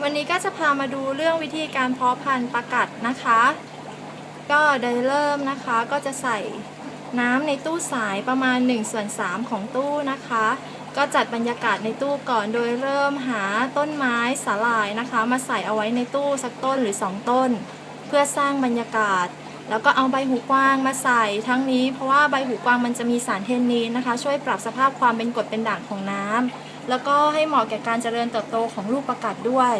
วันนี้ก็จะพามาดูเรื่องวิธีการเพาะพันธุ์ปลากัดนะคะ ก็โดยเริ่มนะคะก็จะใส่น้ำในตู้สายประมาณ1ส่วน3ของตู้นะคะ ก็จัดบรรยากาศในตู้ก่อนโดยเริ่มหาต้นไม้สาหร่ายนะคะ มาใส่เอาไว้ในตู้สักต้นหรือ 2 ต้น เพื่อสร้างบรรยากาศ แล้วก็เอาใบหูกว้างมาใส่ทั้งนี้เพราะว่าใบหูกว้างมันจะมีสารเทนนีนนะคะ ช่วยปรับสภาพความเป็นกรดเป็นด่างของน้ำ แล้วก็ให้เหมาะแก่การเจริญเติบโตของลูกประกัดด้วย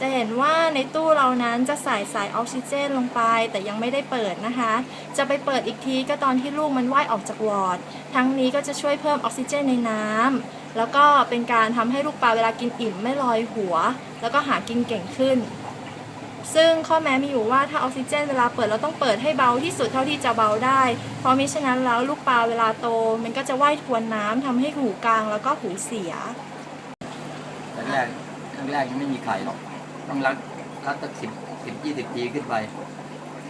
จะเห็นว่าในตู้เรานั้นจะใส่สายออกซิเจนลงไป แต่ยังไม่ได้เปิดนะคะ จะไปเปิดอีกทีก็ตอนที่ลูกมันว่ายออกจากวอร์ด ทั้งนี้ก็จะช่วยเพิ่มออกซิเจนในน้ำแล้วก็เป็นการทำให้ลูกปลาเวลากินอิ่มไม่ลอยหัว แล้วก็หากินเก่งขึ้น ซึ่งข้อแม้มีอยู่ว่าถ้าออกซิเจนเวลาเปิดเราต้องเปิดให้เบาที่สุดเท่าที่จะเบาได้ เพราะมิฉะนั้นแล้วลูกปลาเวลาโต มันก็จะว่ายทวนน้ำทำให้หูกลางแล้วก็หูเสียครั้งแรกครั้งแรกยังไม่มีไข่หรอก ต้องรักรักสักสิบสิบยี่สิบปีขึ้นไป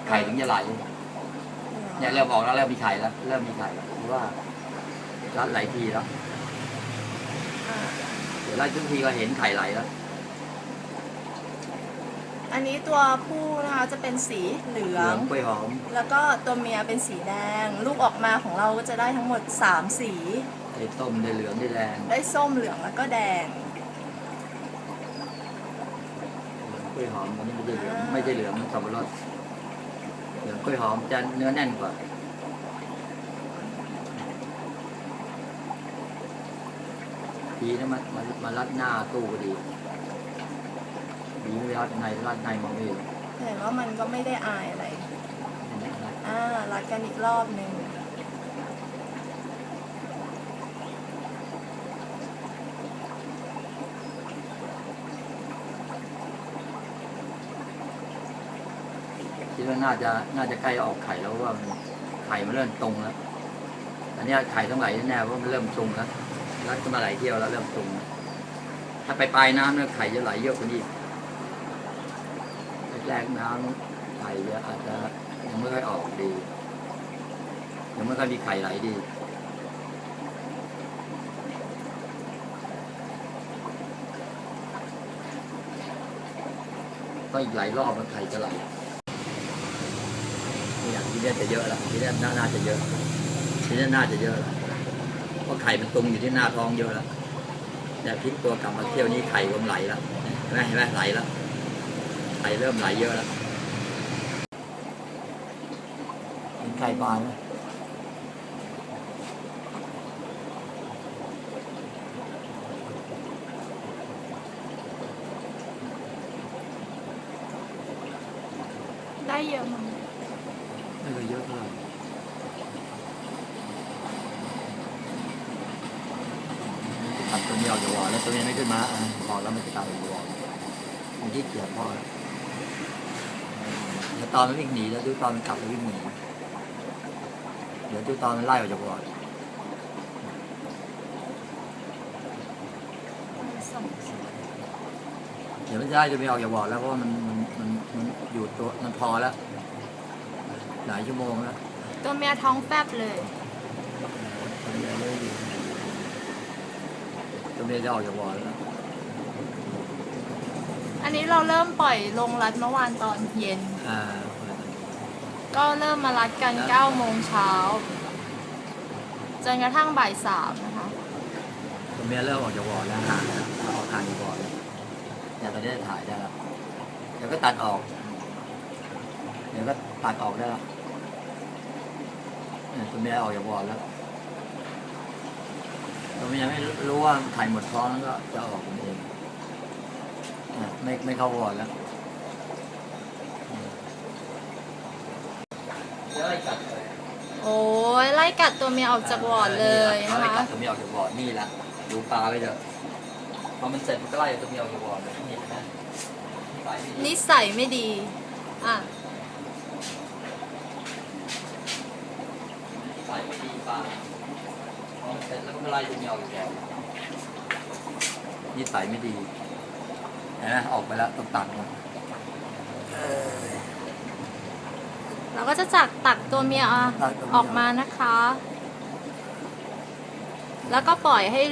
ไข่ถึงจะไหลเนี่ยเริ่มออกแล้วเริ่มมีไข่แล้วเริ่มมีไข่แล้วเพราะว่ารัดหลายทีแล้วเดี๋ยวรัดทุกทีก็เห็นไข่ไหลแล้ว อันนี้ตัวผู้นะคะจะเป็นสีเหลืเหอลือง งกล้วยหอมแล้วก็ตัวเมียเป็นสีแดง ลูกออกมาของเราก็จะได้ทั้งหมด 3 สี ได้ต้มได้เหลืองได้แดงได้ส้มเหลืองแล้วก็แดง กล้วยหอมอันนี้ไม่ใช่เหลืองอ่าไม่ใช่เหลืองสับปะรดเหลืองกล้วยหอมจะเนื้อแน่นกว่าดีนะมันมันมันรัดหน้าตู้ก็ดีดี ไม่รัดในรัดในมองไม่เห็นเห็นว่ามันก็ไม่ได้อายอะไร อ่ารัดกันอีกรอบหนึ่งคิดว่าน่าจะน่าจะใกล้ออกไข่แล้วเพราะว่ามันไข่มันเริ่มตรงแล้วอันเนี้ยไข่ต้องไหลแน่ๆเพราะมันเริ่มตรงแล้วรัดกันมาหลายเที่ยวแล้วเริ่มตรงแล้วถ้าไปปลายน้ำเนี่ยไข่จะไหลเยอะกว่านี้ แรกๆน้ำไข่จะอาจจะยังไม่ค่อยออกดี ยังไม่ค่อยมีไข่ไหลดีก็อีกหลายรอบมันไข่จะไหลเนี่ยทีเนี้ยจะเยอะละทีเนี้ยน่าน่าจะเยอะทีเนี้ยน่าจะเยอะละเพราะไข่มันตรงอยู่ที่หน้าท้องเยอะแล้วเนี่พลิกตัวกลับมาเที่ยวนี้ไข่เริ่มไหลแล้วเห็นไหมเห็นไหมไหลแล้ว ไข่เริ่มไหลเยอะแล้วเห็นไข่บานไหมได้เยอะมั้งไม่เคยเยอะเท่าไหร่ตัดตัวนี้ออกจากวอลแล้วตัวนี้ไม่ขึ้นมาอะพอแล้วมันจะตัดออกจากวอลมันที่เกียจพอแล้วเดี๋ยว ตอนมันวิ่งหนีแล้วดูตอนมันกลับแล้ววิ่งหนีเดี๋ยวดูตอนมันไล่ออกจากวอลเดี๋ยวมันจะไล่จะไม่ออกจากวอลแล้วเพราะว่ามันมันมันมันอยู่ตัวมันพอแล้วหลายชั่วโมงแล้วตัวเมียท้องแฟบเลยตัวเมียจะออกจากวอลแล้ว อันนี้เราเริ่มปล่อยลงรัดเมื่อวานตอนเย็น อ่าก็เริ่มมารัดกัน9โมงเช้าจนกระทั่งบ่ายสามนะคะตัวเมียเริ่มออกจากวอลแล้วห่างแล้วออกห่างจากวอลแล้วเนี่ยตอนนี้ถ่ายได้แล้วเดี๋ยวก็ตัดออก เดี๋ยวก็ตัดออกได้แล้วเนี่ยตัวเมียออกจากวอลแล้วตัวเมียไม่รู้ว่าถ่ายหมดท้องแล้วก็จะออกเองอะ ไม่ไม่เข้าวอลแล้วเดี๋ยวไอ้กัดเลยโอ้ยไล่กัดตัวเมียออกจากวอร์ดเลยเขานะไล่กัคะดตัวเมียออกจากวอร์ดนี่แหละดูปลาไปเถอะพอมันเสร็จมันก็ไล่ตัวเมียออกจากวอร์ดเลยนี่เห็นไหมไปไม่ดีนิสัยไม่ดี อะ ใส่ไม่ดีปลาพอมันเสร็จแล้วก็มาไล่ตัวเมียออกจากวอร์ดนี่ใส่ไม่ดีเห็ นไหมออกไปแล้วต้องตัดมันเราก็จะจักตักตัวเมียอะตัดตัวเมียออกมานะคะ แล้วก็ปล่อยให้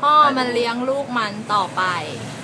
พ่อมันเลี้ยงลูกมันต่อไปเอืม